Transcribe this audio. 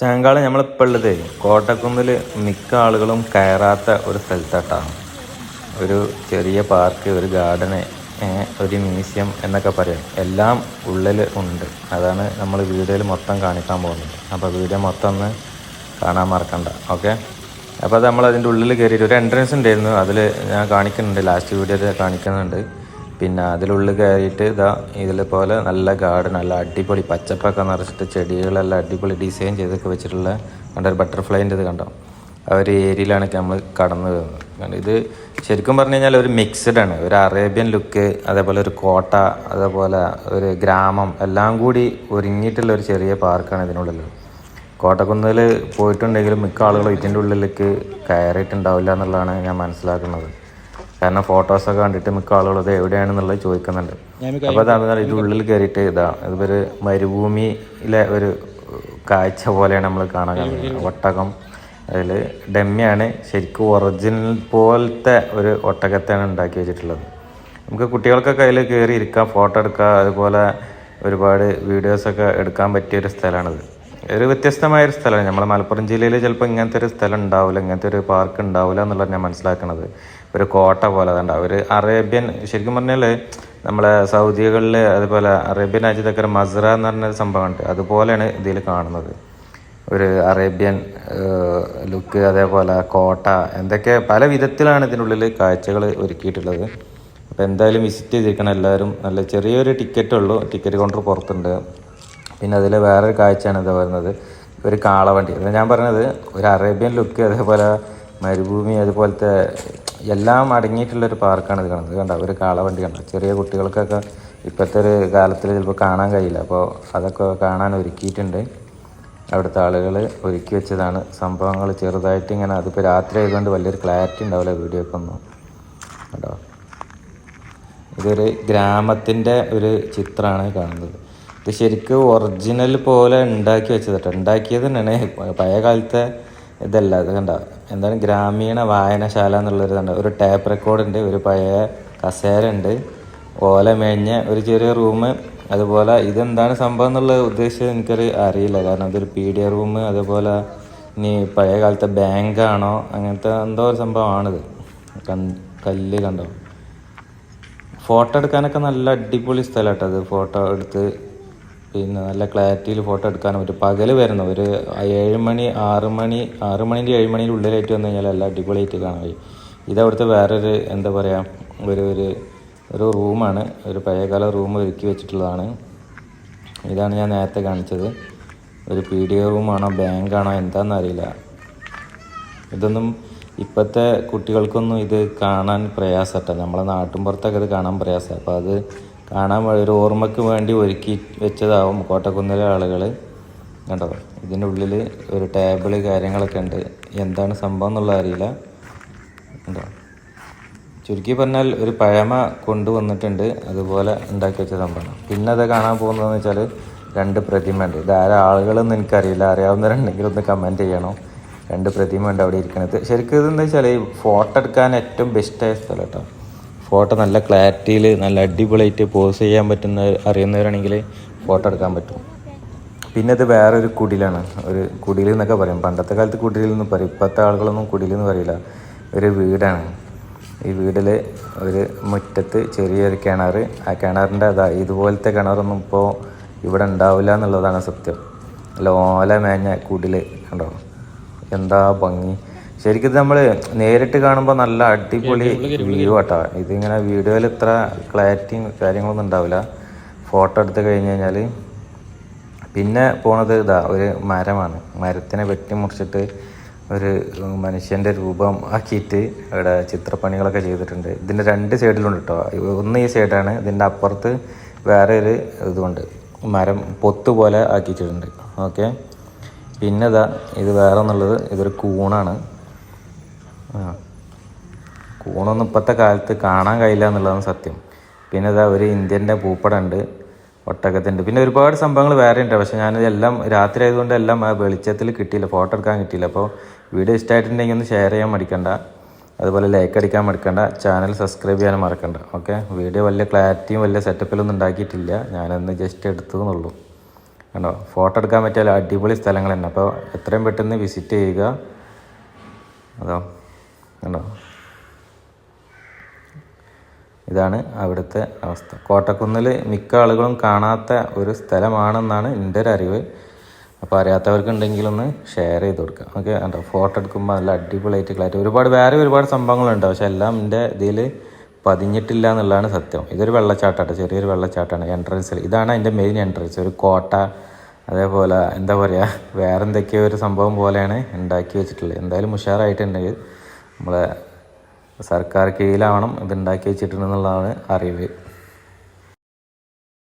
ചാങ്കാൾ നമ്മളിപ്പോൾ ഉള്ളത് കോട്ടക്കുന്നിൽ മിക്ക ആളുകളും കയറാത്ത ഒരു സ്ഥലത്താട്ടാണ് ഒരു ചെറിയ പാർക്ക് ഒരു ഗാർഡന് ഒരു മ്യൂസിയം എന്നൊക്കെ പറയാം. എല്ലാം ഉള്ളിൽ ഉണ്ട്. അതാണ് നമ്മൾ വീഡിയോയിൽ മൊത്തം കാണിക്കാൻ പോകുന്നത്. അപ്പോൾ വീഡിയോ മൊത്തം ഒന്ന് കാണാൻ മറക്കണ്ട. ഓക്കെ? അപ്പോൾ അത് നമ്മൾ അതിന്റെ ഉള്ളിൽ കയറിയിട്ട് ഒരു എൻട്രൻസ് ഉണ്ടായിരുന്നു. അതിൽ ഞാൻ കാണിക്കുന്നുണ്ട്. ലാസ്റ്റ് വീഡിയോയിൽ കാണിക്കുന്നുണ്ട്. പിന്നെ അതിലുള്ളിൽ കയറിയിട്ട് ഇതാ ഇതിലെപ്പോലെ പോലെ നല്ല ഗാർഡൻ നല്ല അടിപൊളി പച്ചപ്പൊക്കെ നിറച്ചിട്ട് ചെടികളെല്ലാം അടിപൊളി ഡിസൈൻ ചെയ്തൊക്കെ വെച്ചിട്ടുള്ള കണ്ട ഒരു ബട്ടർഫ്ലൈന്റെ ഇത് കണ്ടോ? ആ ഒരു ഏരിയയിലാണ് നമ്മൾ കടന്നു വരുന്നത്. ഇത് ശരിക്കും പറഞ്ഞു കഴിഞ്ഞാൽ ഒരു മിക്സഡ് ആണ്. ഒരു അറേബ്യൻ ലുക്ക് അതേപോലെ ഒരു കോട്ട അതേപോലെ ഒരു ഗ്രാമം എല്ലാം കൂടി ഒരുങ്ങിയിട്ടുള്ള ഒരു ചെറിയ പാർക്കാണ് ഇതിനുള്ളിൽ. കോട്ടക്കുന്നിൽ പോയിട്ടുണ്ടെങ്കിലും മിക്ക ആളുകളും ഇതിന്റെ ഉള്ളിലേക്ക് കയറിയിട്ടുണ്ടാവില്ല എന്നുള്ളതാണ് ഞാൻ മനസ്സിലാക്കുന്നത്. കാരണം ഫോട്ടോസൊക്കെ കണ്ടിട്ട് മിക്ക ആളുകളും ഇത് എവിടെയാണെന്നുള്ളത് ചോദിക്കുന്നുണ്ട്. അപ്പോൾ അതാണ് ഇതിന്റെ ഉള്ളിൽ കയറിയിട്ട് ഇതാ ഇതൊരു മരുഭൂമിയിലെ ഒരു കാഴ്ച പോലെയാണ് നമ്മൾ കാണാൻ കഴിയുന്നത്. ഒട്ടകം അതിൽ ഡെമ്മിയാണ് ശരിക്കും ഒറിജിനൽ പോലത്തെ ഒരു ഒട്ടകത്തെയാണ് ഉണ്ടാക്കി വെച്ചിട്ടുള്ളത്. നമുക്ക് കുട്ടികൾക്കൊക്കെ അതിൽ കയറി ഇരിക്കാം ഫോട്ടോ എടുക്കുക അതുപോലെ ഒരുപാട് വീഡിയോസൊക്കെ എടുക്കാൻ പറ്റിയ ഒരു സ്ഥലമാണിത്. ഒരു വ്യത്യസ്തമായ ഒരു സ്ഥലമാണ്. നമ്മുടെ മലപ്പുറം ജില്ലയിൽ ചിലപ്പോൾ ഇങ്ങനത്തെ ഒരു സ്ഥലം ഉണ്ടാവില്ല ഇങ്ങനത്തെ ഒരു പാർക്ക് ഉണ്ടാവില്ല എന്നുള്ളത് ഞാൻ മനസ്സിലാക്കുന്നത് ഒരു കോട്ട പോലെ അതുണ്ടാവും ഒരു അറേബ്യൻ ശരിക്കും പറഞ്ഞാൽ നമ്മളെ സൗദികളിൽ അതുപോലെ അറേബ്യൻ രാജ്യത്തൊക്കെ മസ്ര എന്ന് പറഞ്ഞൊരു സംഭവമുണ്ട് അതുപോലെയാണ് ഇതിൽ കാണുന്നത്. ഒരു അറേബ്യൻ ലുക്ക് അതേപോലെ കോട്ട എന്തൊക്കെ പല വിധത്തിലാണ് ഇതിനുള്ളിൽ കാഴ്ചകൾ ഒരുക്കിയിട്ടുള്ളത്. അപ്പോൾ എന്തായാലും വിസിറ്റ് ചെയ്തിരിക്കണം എല്ലാവരും. നല്ല ചെറിയൊരു ടിക്കറ്റ് ഉള്ളൂ. ടിക്കറ്റ് കൗണ്ടർ പുറത്തുണ്ട്. പിന്നെ അതിൽ വേറൊരു കാഴ്ചയാണ് എന്താ പറയുന്നത് ഒരു കാളവണ്ടി. ഞാൻ പറഞ്ഞത് ഒരു അറേബ്യൻ ലുക്ക് അതേപോലെ മരുഭൂമി അതുപോലത്തെ എല്ലാം അടങ്ങിയിട്ടുള്ളൊരു പാർക്കാണ് ഇത് കാണുന്നത്. കണ്ട? ഒരു കാളവണ്ടി കണ്ട? ചെറിയ കുട്ടികൾക്കൊക്കെ ഇപ്പോഴത്തെ ഒരു കാലത്തിൽ ചിലപ്പോൾ കാണാൻ കഴിയില്ല. അപ്പോൾ അതൊക്കെ കാണാൻ ഒരുക്കിയിട്ടുണ്ട്. അവിടുത്തെ ആളുകൾ ഒരുക്കി വെച്ചതാണ്. സംഭവങ്ങൾ ചെറുതായിട്ട് ഇങ്ങനെ അതിപ്പോൾ രാത്രി ആയതുകൊണ്ട് വലിയൊരു ക്ലാരിറ്റി ഉണ്ടാവില്ല വീഡിയോ ഒക്കെ ഒന്നും. കേട്ടോ ഇതൊരു ഗ്രാമത്തിന്റെ ഒരു ചിത്രമാണ് കാണുന്നത്. ഇത് ശരിക്കും ഒറിജിനൽ പോലെ ഉണ്ടാക്കി വെച്ചത് കേട്ടോ ഉണ്ടാക്കിയത് തന്നെയാണ് പഴയ കാലത്തെ ഇതല്ല ഇത് കണ്ട? എന്താണ് ഗ്രാമീണ വായനശാല എന്നുള്ളൊരു കണ്ട ഒരു ടേപ്പ് റെക്കോർഡുണ്ട് ഒരു പഴയ കസേര ഉണ്ട്. ഓല മേഞ്ഞ ഒരു ചെറിയ റൂം അതുപോലെ ഇതെന്താണ് സംഭവം എന്നുള്ള ഉദ്ദേശം എനിക്കൊരു അറിയില്ല. കാരണം ഇതൊരു പി ഡി റൂം അതുപോലെ ഇനി പഴയ കാലത്തെ ബാങ്കാണോ അങ്ങനത്തെ എന്തോ ഒരു സംഭവമാണിത്. കല്ല് കണ്ടോ? ഫോട്ടോ എടുക്കാനൊക്കെ നല്ല അടിപൊളി സ്ഥലമാട്ടോ അത് ഫോട്ടോ എടുത്ത് പിന്നെ നല്ല ക്ലാരിറ്റിയിൽ ഫോട്ടോ എടുക്കാനും പറ്റും. പകൽ വരുന്ന ഒരു ഏഴ് മണി ആറ് മണി ആറ് മണിന്റെ ഏഴ് മണിന്റെ ഉള്ളിലായിട്ട് വന്നു കഴിഞ്ഞാൽ എല്ലാം അടിപൊളിയായിട്ട് കാണാൻ കഴിയും. ഇത് അവിടുത്തെ വേറൊരു എന്താ പറയുക ഒരു ഒരു ഒരു റൂമാണ് ഒരു പഴയകാല റൂം ഒരുക്കി വെച്ചിട്ടുള്ളതാണ്. ഇതാണ് ഞാൻ നേരത്തെ കാണിച്ചത്. ഒരു പി ഡി ഒ റൂമാണോ ബാങ്കാണോ എന്താണെന്ന് അറിയില്ല. ഇതൊന്നും ഇപ്പോഴത്തെ കുട്ടികൾക്കൊന്നും ഇത് കാണാൻ പ്രയാസമല്ല. നമ്മളെ നാട്ടിൻപുറത്തൊക്കെ ഇത് കാണാൻ പ്രയാസമാണ്. അപ്പോൾ അത് കാണാൻ ഒരു ഓർമ്മയ്ക്ക് വേണ്ടി ഒരുക്കി വെച്ചതാവും കോട്ടക്കുന്നിലെ ആളുകൾ കണ്ടോ? ഇതിന്റെ ഉള്ളിൽ ഒരു ടേബിൾ കാര്യങ്ങളൊക്കെ ഉണ്ട്. എന്താണ് സംഭവം എന്നുള്ളത് അറിയില്ല. കണ്ടോ? ചുരുക്കി പറഞ്ഞാൽ ഒരു പഴമ കൊണ്ടുവന്നിട്ടുണ്ട്. അതുപോലെ ഉണ്ടാക്കി വെച്ച സംഭവമാണ്. പിന്നെ അത് കാണാൻ പോകുന്നതെന്ന് വെച്ചാൽ രണ്ട് പ്രതിമ ഉണ്ട്. ഇത് ആരാ ആളുകളൊന്നും എനിക്കറിയില്ല. അറിയാവുന്നവരുണ്ടെങ്കിൽ ഒന്ന് കമന്റ് ചെയ്യണം. രണ്ട് പ്രതിമ ഉണ്ട് അവിടെ ഇരിക്കുന്നത്. ശരിക്കും ഇതെന്താ വെച്ചാൽ ഫോട്ടോ എടുക്കാൻ ഏറ്റവും ബെസ്റ്റായ സ്ഥലം കേട്ടോ. ഫോട്ടോ നല്ല ക്ലാരിറ്റിയിൽ നല്ല അടിപൊളിയായിട്ട് പോസ് ചെയ്യാൻ പറ്റുന്ന അറിയുന്നവരാണെങ്കിൽ ഫോട്ടോ എടുക്കാൻ പറ്റും. പിന്നെ ഇത് വേറൊരു കുടിലാണ്. ഒരു കുടിൽ എന്നൊക്കെ പറയും. പണ്ടത്തെ കാലത്ത് കുടിലിൽ എന്ന് പറയും. ഇപ്പോഴത്തെ ആളുകളൊന്നും കുടിലെന്ന് പറയില്ല. ഒരു വീടാണ്. ഈ വീടിൽ ഒരു മുറ്റത്ത് ചെറിയൊരു കിണർ ആ കിണറിന്റെ അതാ ഇതുപോലത്തെ കിണറൊന്നും ഇപ്പോൾ ഇവിടെ ഉണ്ടാവില്ല എന്നുള്ളതാണ് സത്യം. ഓല മേഞ്ഞ കുടിൽ കണ്ടോ? എന്താ ഭംഗി. ശരിക്കും ഇത് നമ്മൾ നേരിട്ട് കാണുമ്പോൾ നല്ല അടിപൊളി വ്യൂ ആട്ടാ. ഇതിങ്ങനെ വീഡിയോയിൽ ഇത്ര ക്ലാരിറ്റിയും കാര്യങ്ങളൊന്നും ഉണ്ടാവില്ല. ഫോട്ടോ എടുത്ത് കഴിഞ്ഞ് കഴിഞ്ഞാൽ പിന്നെ പോണത് ഇതാ ഒരു മരമാണ്. മരത്തിനെ വെട്ടിമുറിച്ചിട്ട് ഒരു മനുഷ്യന്റെ രൂപം ആക്കിയിട്ട് അവിടെ ചിത്രപ്പണികളൊക്കെ ചെയ്തിട്ടുണ്ട്. ഇതിന്റെ രണ്ട് സൈഡിലുണ്ട് കേട്ടോ ഒന്ന് ഈ സൈഡാണ് ഇതിന്റെ അപ്പുറത്ത് വേറെ ഒരു ഇതുണ്ട്. മരം പൊത്ത് പോലെ ആക്കിയിട്ടുണ്ട്. ഓക്കെ പിന്നെ ഇതാ ഇത് വേറെ എന്നുള്ളത് ഇതൊരു കൂണാണ്. കൂണൊന്നും ഇപ്പോഴത്തെ കാലത്ത് കാണാൻ കഴിയില്ല എന്നുള്ളതാണ് സത്യം. പിന്നെ ഇതാ ഒരു ഇന്ത്യന്റെ പൂപ്പടം ഉണ്ട് ഒട്ടകത്തിന്റെ പിന്നെ ഒരുപാട് സംഭവങ്ങൾ വേറെ ഉണ്ട്. പക്ഷേ ഞാനിതെല്ലാം രാത്രി ആയതുകൊണ്ട് എല്ലാം വെളിച്ചത്തിൽ കിട്ടിയില്ല ഫോട്ടോ എടുക്കാൻ കിട്ടിയില്ല. അപ്പോൾ വീഡിയോ ഇഷ്ടമായിട്ടുണ്ടെങ്കിൽ ഒന്ന് ഷെയർ ചെയ്യാൻ മടിക്കണ്ട. അതുപോലെ ലൈക്ക് അടിക്കാൻ മടിക്കണ്ട. ചാനൽ സബ്സ്ക്രൈബ് ചെയ്യാനും മറക്കണ്ട. ഓക്കെ? വീഡിയോ വലിയ ക്ലാരിറ്റിയും വലിയ സെറ്റപ്പിലൊന്നും ഉണ്ടാക്കിയിട്ടില്ല. ഞാനൊന്ന് ജസ്റ്റ് എടുത്തതെന്നുള്ളൂ. കണ്ടോ? ഫോട്ടോ എടുക്കാൻ പറ്റിയ അടിപൊളി സ്ഥലങ്ങൾ തന്നെ അപ്പോൾ എത്രയും പെട്ടെന്ന് വിസിറ്റ് ചെയ്യുക. അതോ? കണ്ടോ? ഇതാണ് അവിടുത്തെ അവസ്ഥ. കോട്ടക്കുന്നിൽ മിക്ക ആളുകളും കാണാത്ത ഒരു സ്ഥലമാണെന്നാണ് എന്റെ ഒരു അറിവ്. അപ്പോൾ അറിയാത്തവർക്കുണ്ടെങ്കിലൊന്ന് ഷെയർ ചെയ്ത് കൊടുക്കുക. ഓക്കെ കണ്ടോ? ഫോട്ടോ എടുക്കുമ്പോൾ നല്ല അടിപൊളിയായിട്ട് ക്ലാരിറ്റി ഒരുപാട് വേറെ ഒരുപാട് സംഭവങ്ങളുണ്ട്. പക്ഷെ എല്ലാം എന്റെ ഇതിൽ പതിഞ്ഞിട്ടില്ല എന്നുള്ളതാണ് സത്യം. ഇതൊരു വെള്ളച്ചാട്ടമാണ്. ചെറിയൊരു വെള്ളച്ചാട്ടമാണ് എൻട്രൻസിൽ ഇതാണ് അതിന്റെ മെയിൻ എൻട്രൻസ് ഒരു കോട്ട അതേപോലെ എന്താ പറയുക വേറെ എന്തൊക്കെയോ ഒരു സംഭവം പോലെയാണ് ഉണ്ടാക്കി വെച്ചിട്ടുള്ളത്. എന്തായാലും ഉഷാറായിട്ടുണ്ടെങ്കിൽ നമ്മളെ സർക്കാർ കീഴിലാവണം ഇതുണ്ടാക്കി വെച്ചിട്ടുണ്ടെന്നുള്ളതാണ് അറിവ്.